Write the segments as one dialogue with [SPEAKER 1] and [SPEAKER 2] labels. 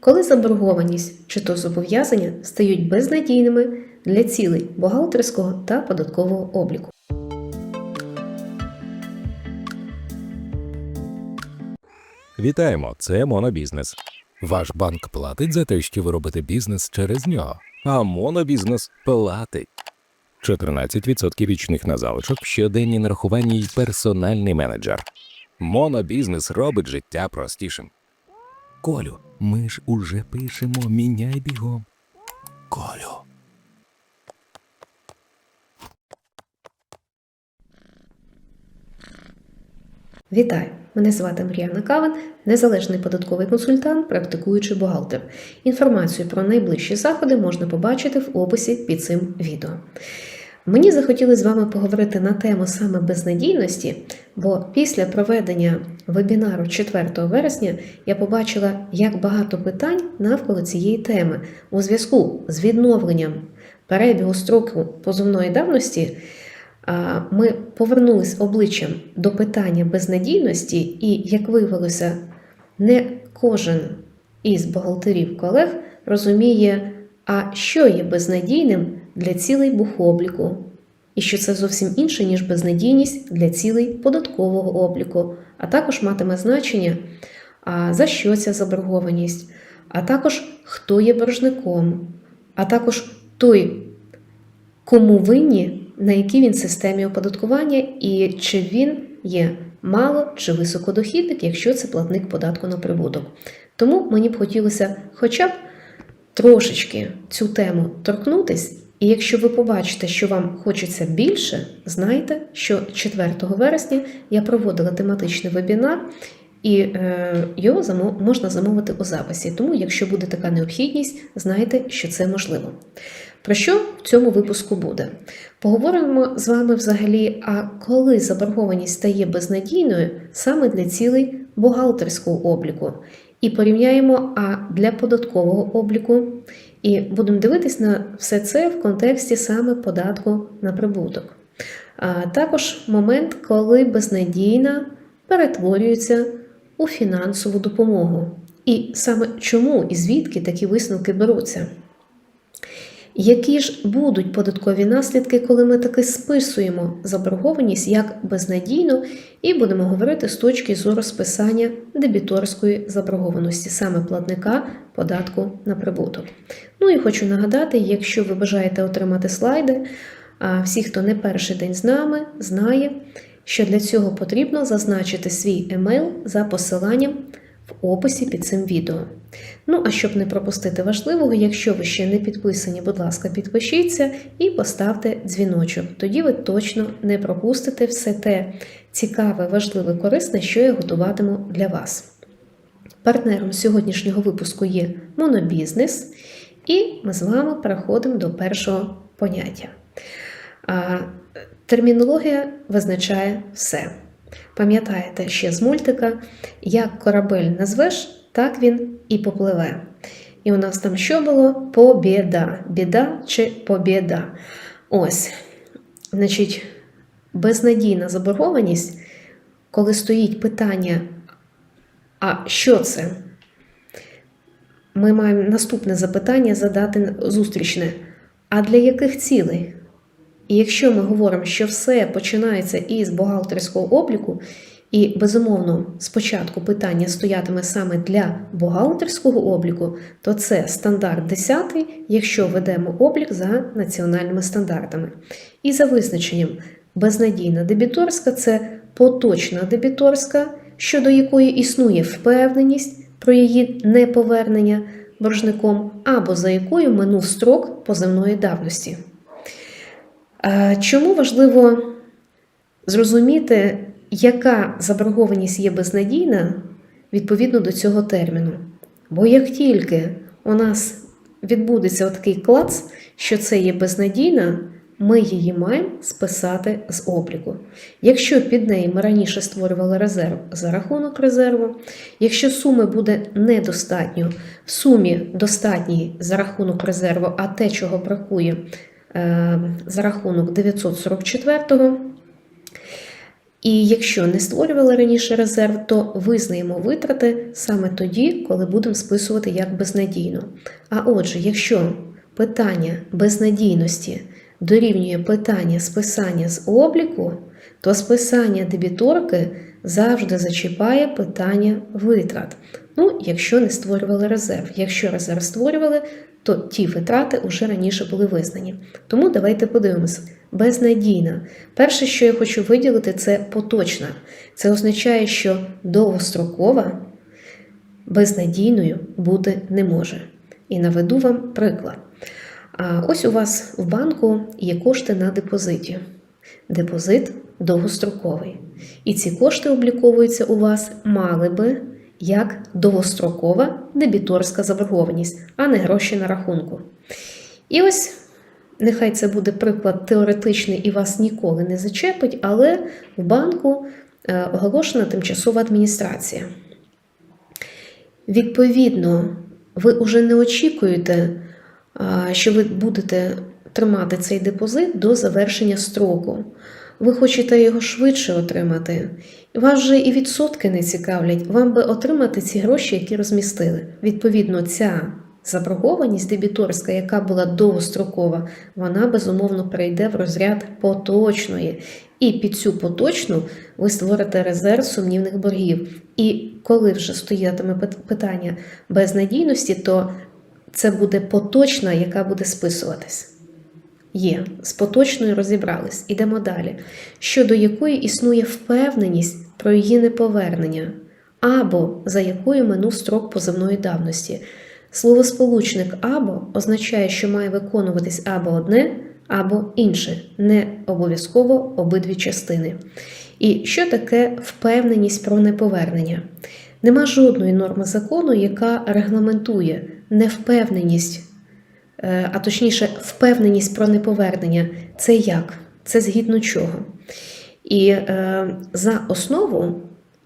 [SPEAKER 1] коли заборгованість чи то зобов'язання стають безнадійними для цілей бухгалтерського та податкового обліку.
[SPEAKER 2] Вітаємо! Це Монобізнес. Ваш банк платить за те, що ви робите бізнес через нього. А Монобізнес платить. 14% річних на залишок, щоденні нарахування й персональний менеджер. Монобізнес робить життя простішим. Колю, ми ж уже пишемо міняй бігом. Колю.
[SPEAKER 1] Вітаю! Мене звати Мар'яна Кавин, незалежний податковий консультант, практикуючий бухгалтер. Інформацію про найближчі заходи можна побачити в описі під цим відео. Мені захотілося з вами поговорити на тему саме безнадійності, бо після проведення вебінару 4 вересня я побачила, як багато питань навколо цієї теми у зв'язку з відновленням перебігу строку позовної давності. Ми повернулись обличчям до питання безнадійності, і, як виявилося, не кожен із бухгалтерів колег розуміє, а що є безнадійним для цілей бухобліку, і що це зовсім інше, ніж безнадійність для цілей податкового обліку, а також матиме значення, за що ця заборгованість, а також хто є боржником, а також той, кому винні на якій він системі оподаткування і чи він є мало чи високодохідник, якщо це платник податку на прибуток. Тому мені б хотілося хоча б трошечки цю тему торкнутись, і якщо ви побачите, що вам хочеться більше, знайте, що 4 вересня я проводила тематичний вебінар. І е, його можна замовити у записі. Тому, якщо буде така необхідність, знайте, що це можливо. Про що в цьому випуску буде? Поговоримо з вами взагалі, а коли заборгованість стає безнадійною саме для цілей бухгалтерського обліку. І порівняємо а для податкового обліку. І будемо дивитись на все це в контексті саме податку на прибуток. А також момент, коли безнадійна перетворюється у фінансову допомогу. І саме чому і звідки такі висновки беруться? Які ж будуть податкові наслідки, коли ми таки списуємо заборгованість як безнадійну, і будемо говорити з точки зору списання дебіторської заборгованості, саме платника податку на прибуток. Ну і хочу нагадати, якщо ви бажаєте отримати слайди, а всі, хто не перший день з нами, знає, що для цього потрібно зазначити свій емейл за посиланням в описі під цим відео. Ну, а щоб не пропустити важливого, якщо ви ще не підписані, будь ласка, підпишіться і поставте дзвіночок. Тоді ви точно не пропустите все те цікаве, важливе, корисне, що я готуватиму для вас. Партнером сьогоднішнього випуску є монобізнес, і ми з вами переходимо до першого поняття. Термінологія визначає все. Пам'ятаєте ще з мультика, як корабель назвеш, так він і попливе. І у нас там що було? Побєда. Біда чи побєда. Ось. Значить, безнадійна заборгованість, коли стоїть питання, а що це? Ми маємо наступне запитання задати зустрічне. А для яких цілей? І якщо ми говоримо, що все починається із бухгалтерського обліку, і, безумовно, спочатку питання стоятиме саме для бухгалтерського обліку, то це стандарт 10, якщо ведемо облік за національними стандартами. І за визначенням, безнадійна дебіторська це поточна дебіторська, щодо якої існує впевненість про її неповернення боржником, або за якою минув строк поземної давності. Е, Чому важливо зрозуміти, яка заборгованість є безнадійна відповідно до цього терміну? Бо як тільки у нас відбудеться такий клац, що це є безнадійна, ми її маємо списати з обліку. Якщо під неї ми раніше створювали резерв за рахунок резерву, якщо суми буде недостатньо, в сумі достатній за рахунок резерву, а те, чого бракує, за рахунок 944-го, І якщо не створювали раніше резерв, то визнаємо витрати саме тоді, коли будемо списувати як безнадійно. А отже, якщо питання безнадійності дорівнює питання списання з обліку, то списання дебіторки завжди зачіпає питання витрат. Ну, якщо не створювали резерв. Якщо резерв створювали, то ті витрати вже раніше були визнані. Тому давайте подивимося. Безнадійна. Перше, що я хочу виділити, це поточна. Це означає, що довгострокова безнадійною бути не може. І наведу вам приклад. Ось у вас в банку є кошти на депозиті. Депозит довгостроковий. І ці кошти обліковуються у вас мали би як довгострокова дебіторська заборгованість, а не гроші на рахунку. І ось нехай це буде приклад теоретичний і вас ніколи не зачепить, але в банку е, оголошена тимчасова адміністрація. Відповідно, ви вже не очікуєте, що ви будете тримати цей депозит до завершення строку. Ви хочете його швидше отримати. Вас же і відсотки не цікавлять. Вам би отримати ці гроші, які розмістили. Відповідно, ця заборгованість дебіторська, яка була довгострокова, вона безумовно перейде в розряд поточної. І під цю поточну ви створите резерв сумнівних боргів. І коли вже стоятиме питання безнадійності, то це буде поточна, яка буде списуватись. Є, з поточною розібрались. Ідемо далі. Щодо якої існує впевненість про її неповернення, або за якою минув строк позивної давності. Словосполучник або означає, що має виконуватись або одне, або інше, не обов'язково обидві частини. І що таке впевненість про неповернення? Нема жодної норми закону, яка регламентує невпевненість а точніше, впевненість про неповернення. Це як? Це згідно чого? І е, за основу,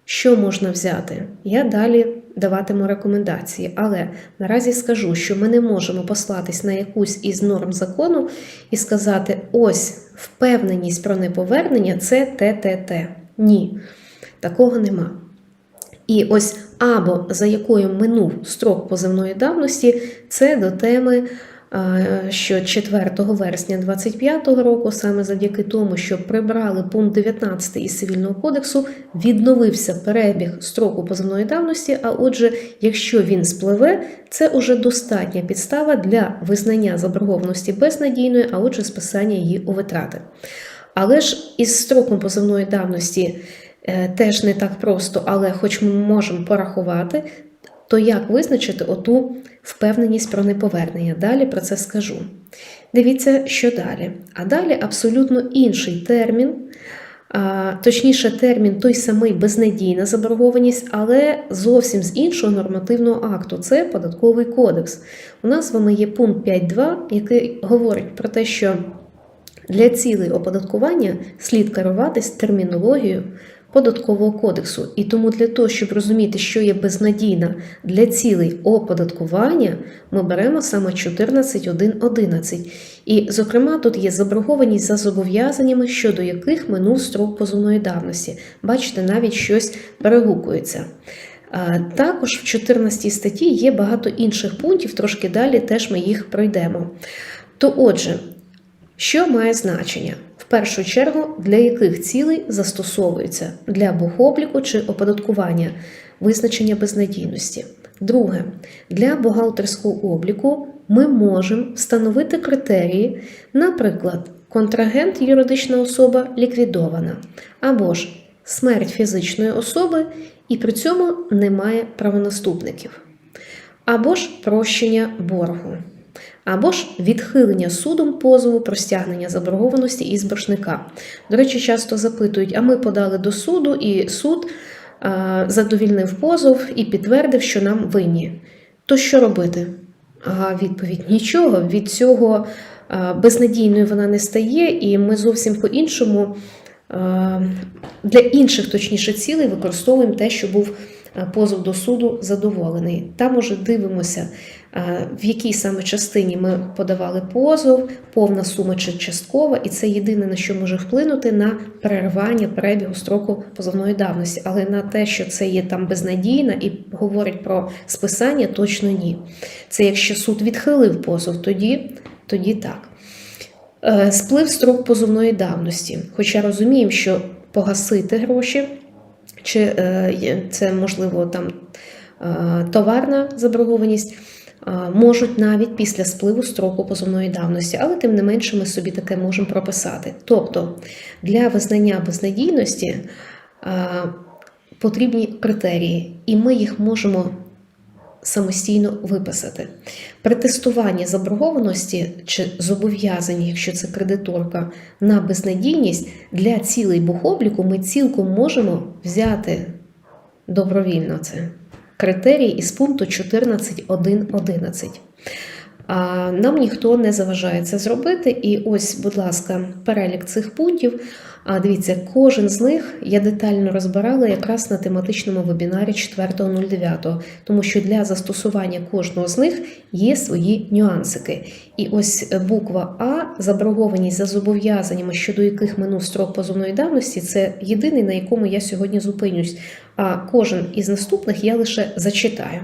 [SPEAKER 1] що можна взяти, я далі даватиму рекомендації. Але наразі скажу, що ми не можемо послатись на якусь із норм закону і сказати: ось впевненість про неповернення це ТТТ. Ні, такого нема. І ось або за якою минув строк позивної давності, це до теми, е, що 4 вересня 2025 року, саме завдяки тому, що прибрали пункт 19 із цивільного кодексу, відновився перебіг строку позивної давності. А отже, якщо він спливе, це уже достатня підстава для визнання заборгованості безнадійною, а отже, списання її у витрати. Але ж із строком позивної давності е, теж не так просто, але хоч ми можемо порахувати, то як визначити оту впевненість про неповернення? Далі про це скажу. Дивіться, що далі. А далі абсолютно інший термін, точніше, термін той самий безнадійна заборгованість, але зовсім з іншого нормативного акту. Це податковий кодекс. У нас з вами є пункт 5.2, який говорить про те, що для цілей оподаткування слід керуватись термінологією податкового кодексу. І тому для того, щоб розуміти, що є безнадійна для цілей оподаткування, ми беремо саме 14.1.11. І, зокрема, тут є заборгованість за зобов'язаннями, щодо яких минув строк позовної давності. Бачите, навіть щось перегукується. Також в 14 статті є багато інших пунктів, трошки далі теж ми їх пройдемо. То отже, що має значення? В першу чергу, для яких цілей застосовується для бухобліку чи оподаткування визначення безнадійності. Друге, для бухгалтерського обліку ми можемо встановити критерії, наприклад, контрагент юридична особа ліквідована, або ж смерть фізичної особи, і при цьому немає правонаступників, або ж прощення боргу або ж відхилення судом позову про стягнення заборгованості із боржника. До речі, часто запитують: а ми подали до суду, і суд а, задовільнив позов і підтвердив, що нам винні. То що робити? А відповідь нічого. Від цього а, безнадійною вона не стає, і ми зовсім по-іншому. а, Для інших, точніше, цілей використовуємо те, що був е, позов до суду задоволений. Там уже дивимося, е, в якій саме частині ми подавали позов, повна сума чи часткова, і це єдине на що може вплинути на перервання перебігу строку позовної давності. Але на те, що це є там безнадійна і говорить про списання, точно ні. Це якщо суд відхилив позов, тоді, тоді так. Е, Сплив строк позовної давності. Хоча розуміємо, що погасити гроші, чи е, це можливо там е, товарна заборгованість, е, можуть навіть після спливу строку позовної давності, але тим не менше ми собі таке можемо прописати. Тобто для визнання безнадійності е, потрібні критерії, і ми їх можемо самостійно виписати. При тестуванні заборгованості чи зобов'язання, якщо це кредиторка, на безнадійність для цілей бухобліку ми цілком можемо взяти добровільно це критерії із пункту 14.1.11. Нам ніхто не заважає це зробити. І ось, будь ласка, перелік цих пунктів. Дивіться, кожен з них я детально розбирала якраз на тематичному вебінарі 4.09, тому що для застосування кожного з них є свої нюансики. І ось е, буква А, заборгованість за зобов'язаннями, щодо яких минув строк позовної давності, це єдиний, на якому я сьогодні зупинюсь. А кожен із наступних я лише зачитаю.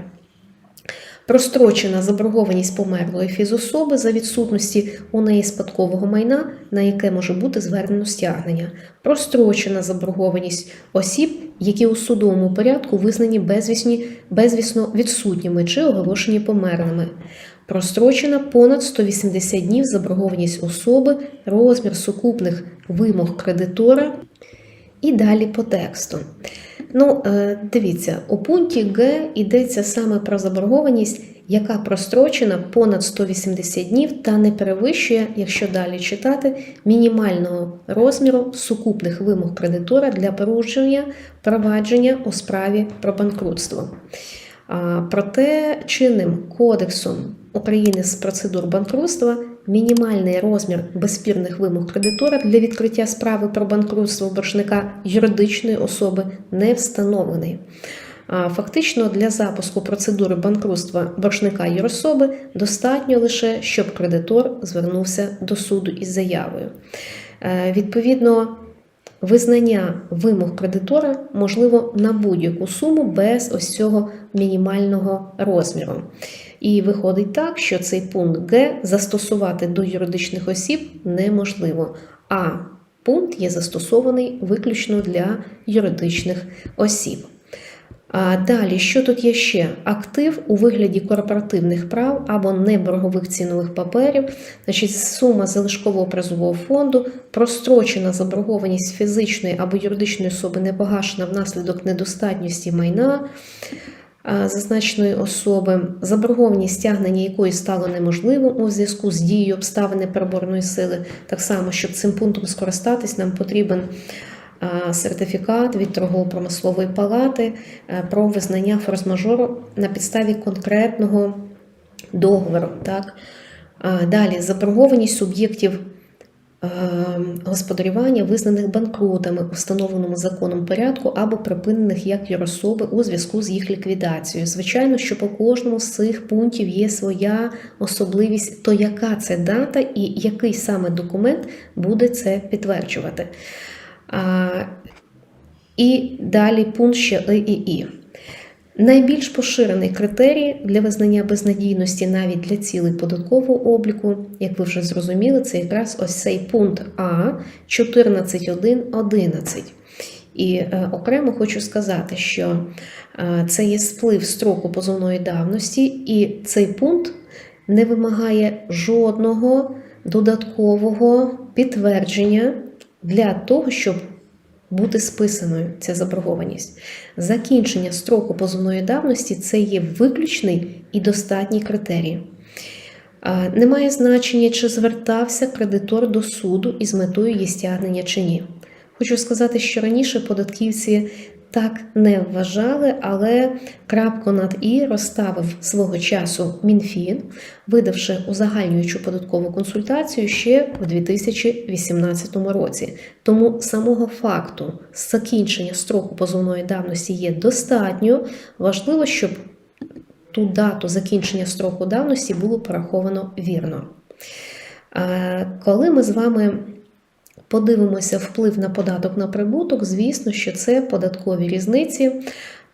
[SPEAKER 1] Прострочена заборгованість померлої фізособи за відсутності у неї спадкового майна, на яке може бути звернено стягнення. Прострочена заборгованість осіб, які у судовому порядку визнані безвісні, безвісно відсутніми чи оголошені померлими. Прострочена понад 180 днів заборгованість особи, розмір сукупних вимог кредитора і далі по тексту. Ну, е, дивіться, у пункті Г йдеться саме про заборгованість, яка прострочена понад 180 днів та не перевищує, якщо далі читати, мінімального розміру сукупних вимог кредитора для порушення провадження у справі про банкрутство. Проте чинним кодексом України з процедур банкрутства мінімальний розмір безспірних вимог кредитора для відкриття справи про банкрутство боржника юридичної особи не встановлений. Фактично для запуску процедури банкрутства боржника юрособи достатньо лише, щоб кредитор звернувся до суду із заявою. Е, Відповідно, визнання вимог кредитора можливо на будь-яку суму без ось цього мінімального розміру. І виходить так, що цей пункт Г застосувати до юридичних осіб неможливо, а пункт є застосований виключно для юридичних осіб. А далі, що тут є ще? Актив у вигляді корпоративних прав або неборгових цінових паперів, значить, сума залишкового призового фонду, прострочена заборгованість фізичної або юридичної особи не погашена внаслідок недостатності майна зазначеної особи, заборгованість стягнення якої стало неможливим у зв'язку з дією обставини переборної сили. Так само, щоб цим пунктом скористатись, нам потрібен сертифікат від торгово-промислової палати е, про визнання форс-мажору на підставі конкретного договору. Так? Далі заборгованість суб'єктів е, господарювання, визнаних банкрутами у встановленому законом порядку або припинених як юрособи у зв'язку з їх ліквідацією. Звичайно, що по кожному з цих пунктів є своя особливість, то яка це дата і який саме документ буде це підтверджувати. І далі пункт ще «и» і І. Найбільш поширений критерій для визнання безнадійності навіть для цілей податкового обліку, як ви вже зрозуміли, це якраз ось цей пункт А 14.1.11. І е, окремо хочу сказати, що е, це є сплив строку позовної давності, і цей пункт не вимагає жодного додаткового підтвердження для того, щоб бути списаною ця заборгованість. Закінчення строку позовної давності це є виключний і достатній критерій. Немає значення, чи звертався кредитор до суду із метою її стягнення чи ні. Хочу сказати, що раніше податківці так не вважали, але крапку над і розставив свого часу МінФін, видавши узагальнюючу податкову консультацію ще в 2018 році. Тому самого факту закінчення строку позовної давності є достатньо. Важливо, щоб ту дату закінчення строку давності було пораховано вірно. Е, Коли ми з вами подивимося вплив на податок на прибуток, звісно, що це податкові різниці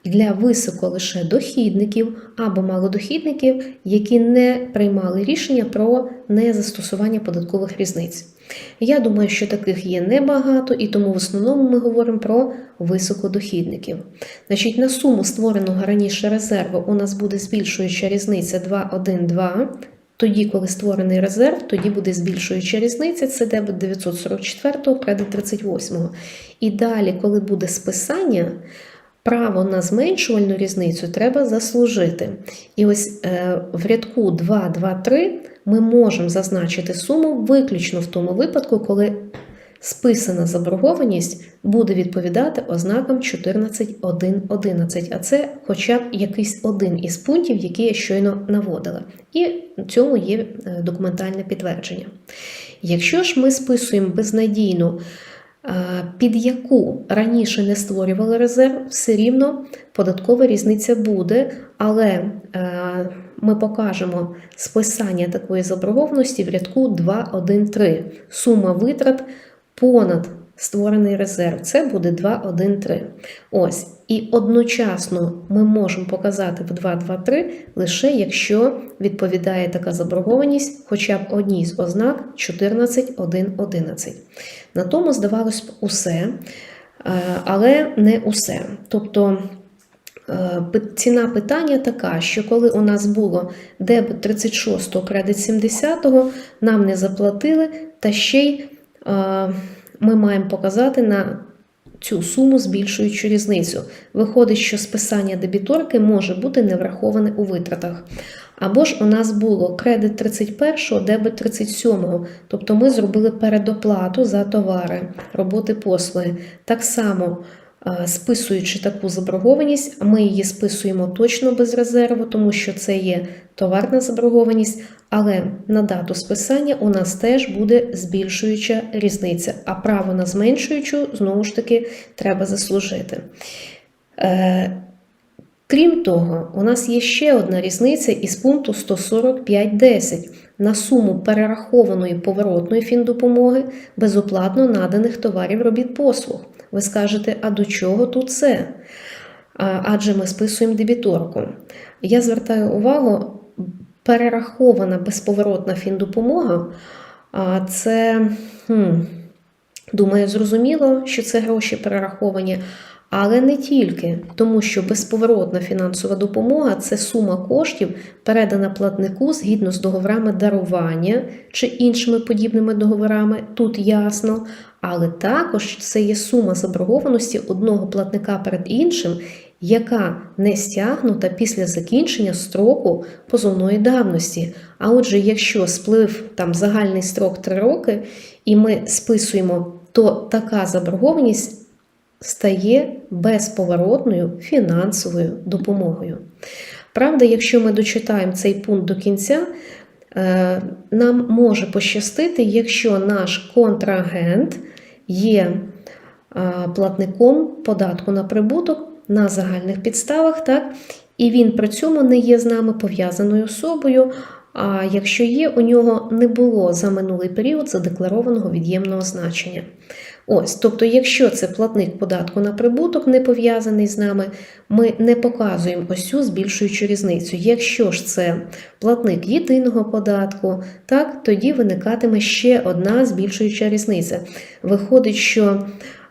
[SPEAKER 1] для високо лише дохідників або малодохідників, які не приймали рішення про незастосування податкових різниць. Я думаю, що таких є небагато, і тому в основному ми говоримо про високодохідників. Значить, на суму створеного раніше резерву у нас буде збільшуюча різниця 2,1,2. Тоді, коли створений резерв, тоді буде збільшуюча різниця, це дебет 944, кредит 38. І далі, коли буде списання, право на зменшувальну різницю треба заслужити. І ось е, в рядку 2, 2, 3 ми можемо зазначити суму виключно в тому випадку, коли списана заборгованість буде відповідати ознакам 14.1.11, а це хоча б якийсь один із пунктів, які я щойно наводила. І цьому є е, документальне підтвердження. Якщо ж ми списуємо безнадійну, е, під яку раніше не створювали резерв, все рівно податкова різниця буде, але е, ми покажемо списання такої заборгованості в рядку 2.1.3. Сума витрат понад створений резерв. Це буде 2.1.3. Ось. І одночасно ми можемо показати в 2.2.3 лише якщо відповідає така заборгованість хоча б одній з ознак 14.1.11. На тому здавалось б усе, е, але не усе. Тобто Е, Ціна питання така, що коли у нас було дебет 36, кредит 70, нам не заплатили, та ще й ми маємо показати на цю суму збільшуючу різницю. Виходить, що списання дебіторки може бути не враховане у витратах. Або ж у нас було кредит 31, дебет 37, тобто ми зробили передоплату за товари, роботи послуги. Так само Е, Списуючи таку заборгованість, ми її списуємо точно без резерву, тому що це є товарна заборгованість, але на дату списання у нас теж буде збільшуюча різниця, а право на зменшуючу, знову ж таки, треба заслужити. Е, Крім того, у нас є ще одна різниця із пункту 145.10 на суму перерахованої поворотної фіндопомоги безоплатно наданих товарів робіт послуг. Ви скажете, а до чого тут це? Адже ми списуємо дебіторку. Я звертаю увагу, перерахована безповоротна фіндопомога це, хм, думаю, зрозуміло, що це гроші перераховані. Але не тільки, тому що безповоротна фінансова допомога це сума коштів, передана платнику згідно з договорами дарування чи іншими подібними договорами, тут ясно. Але також це є сума заборгованості одного платника перед іншим, яка не стягнута після закінчення строку позовної давності. А отже, якщо сплив там загальний строк 3 роки, і ми списуємо, то така заборгованість стає безповоротною фінансовою допомогою. Правда, якщо ми дочитаємо цей пункт до кінця, е, нам може пощастити, якщо наш контрагент є е, платником податку на прибуток на загальних підставах, так? і він при цьому не є з нами пов'язаною особою. А якщо є, у нього не було за минулий період задекларованого від'ємного значення. Ось, тобто, якщо це платник податку на прибуток, не пов'язаний з нами, ми не показуємо ось цю збільшуючу різницю. Якщо ж це платник єдиного податку, так, тоді виникатиме ще одна збільшуюча різниця. Виходить, що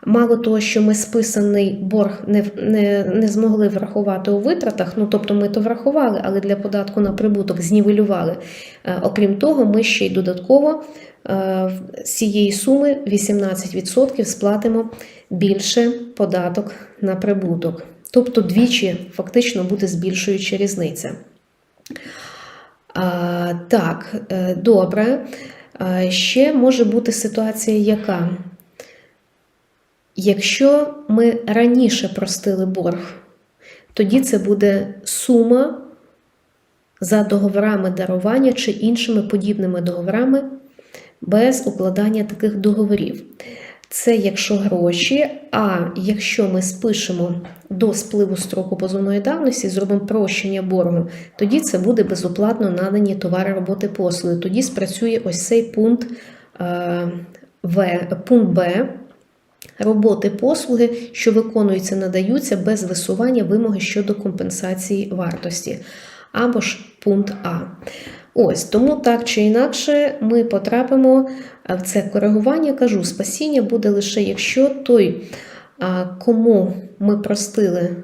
[SPEAKER 1] Мало того, що ми списаний борг не, не, не змогли врахувати у витратах, ну тобто ми то врахували, але для податку на прибуток знівелювали. Е, Окрім того, ми ще й додатково е, з цієї суми 18% сплатимо більше податок на прибуток. Тобто двічі фактично буде збільшуюча різниця. Так, е, добре. Ще може бути ситуація яка? Якщо ми раніше простили борг, тоді це буде сума за договорами дарування чи іншими подібними договорами без укладання таких договорів. Це якщо гроші, а якщо ми спишемо до спливу строку позовної давності, зробимо прощення боргу, тоді це буде безоплатно надані товари, роботи, послуги. Тоді спрацює ось цей пункт е, В, пункт Б. Роботи послуги, що виконуються, надаються без висування вимоги щодо компенсації вартості, або ж пункт А. Ось тому так чи інакше ми потрапимо в це коригування. Кажу, спасіння буде лише якщо той, кому ми простили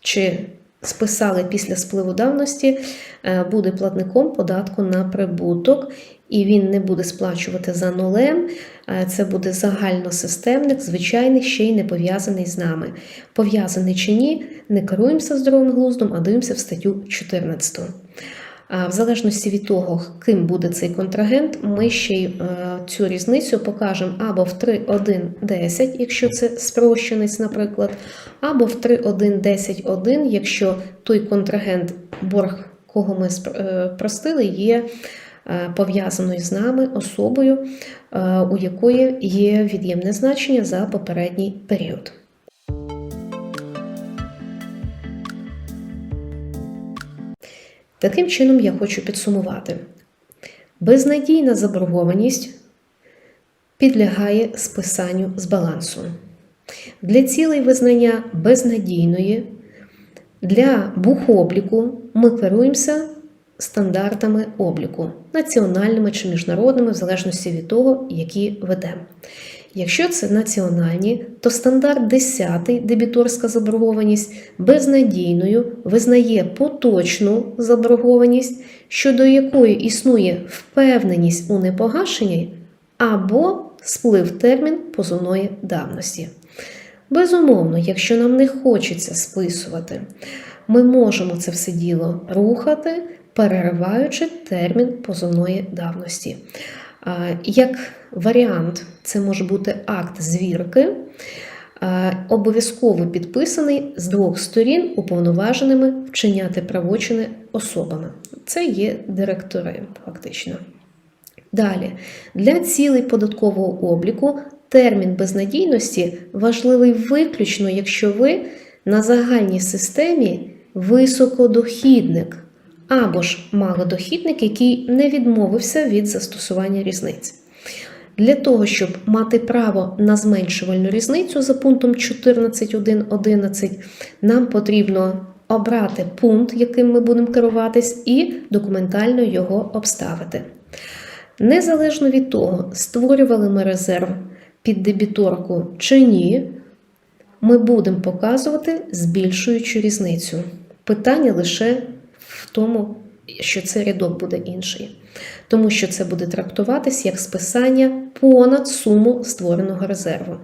[SPEAKER 1] чи списали після спливу давності, е, буде платником податку на прибуток, і він не буде сплачувати за нулем. Е, Це буде загальносистемник, звичайний, ще й не пов'язаний з нами. Пов'язаний чи ні, не керуємося здоровим глуздом, а дивимося в статтю 14. В залежності від того, ким буде цей контрагент, ми ще й е, цю різницю покажемо або в 3.1.10, якщо це спрощенець, наприклад, або в 3.1.10.1, якщо той контрагент, борг, кого ми е, простили, є е, пов'язаною з нами особою, е, у якої є від'ємне значення за попередній період. Таким чином, я хочу підсумувати: безнадійна заборгованість підлягає списанню з балансу. Для цілей визнання безнадійної для бухобліку ми керуємося стандартами обліку, національними чи міжнародними, в залежності від того, які ведемо. Якщо це національні, то стандарт 10 дебіторська заборгованість безнадійною визнає поточну заборгованість, щодо якої існує впевненість у непогашенні або сплив термін позовної давності. Безумовно, якщо нам не хочеться списувати, ми можемо це все діло рухати, перериваючи термін позовної давності. Як варіант, це може бути акт звірки, обов'язково підписаний з двох сторін уповноваженими вчиняти правочини особами. Це є директори, фактично. Далі, для цілей податкового обліку термін безнадійності важливий виключно, якщо ви на загальній системі високодохідник або ж малодохідник, який не відмовився від застосування різниць. Для того, щоб мати право на зменшувальну різницю за пунктом 14.1.11, нам потрібно обрати пункт, яким ми будемо керуватись, і документально його обставити. Незалежно від того, створювали ми резерв під дебіторку чи ні, ми будемо показувати збільшуючу різницю. Питання лише в тому, що цей рядок буде інший, тому що це буде трактуватись як списання понад суму створеного резерву.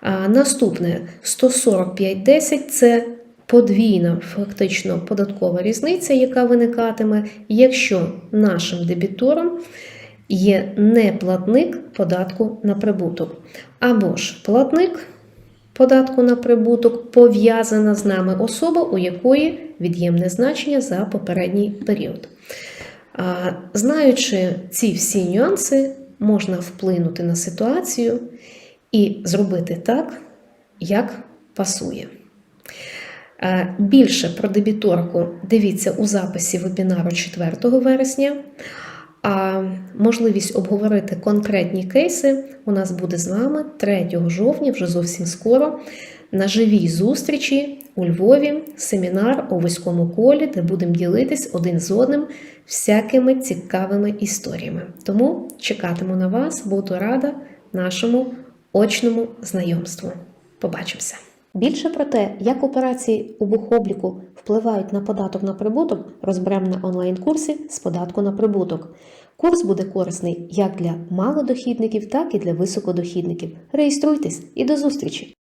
[SPEAKER 1] А наступне 145.10 це подвійна фактично податкова різниця, яка виникатиме, якщо нашим дебітором є не платник податку на прибуток, або ж платник податку на прибуток пов'язана з нами особа, у якої від'ємне значення за попередній період. Знаючи ці всі нюанси, можна вплинути на ситуацію і зробити так, як пасує. Більше про дебіторку дивіться у записі вебінару 4 вересня. А можливість обговорити конкретні кейси у нас буде з вами 3 жовтня, вже зовсім скоро, на живій зустрічі у Львові, семінар у вузькому колі, де будемо ділитись один з одним всякими цікавими історіями. Тому чекатиму на вас, буду рада нашому очному знайомству. Побачимося! Більше про те, як операції у бухобліку впливають на податок на прибуток, розберемо на онлайн-курсі з податку на прибуток. Курс буде корисний як для малодохідників, так і для високодохідників. Реєструйтесь і до зустрічі!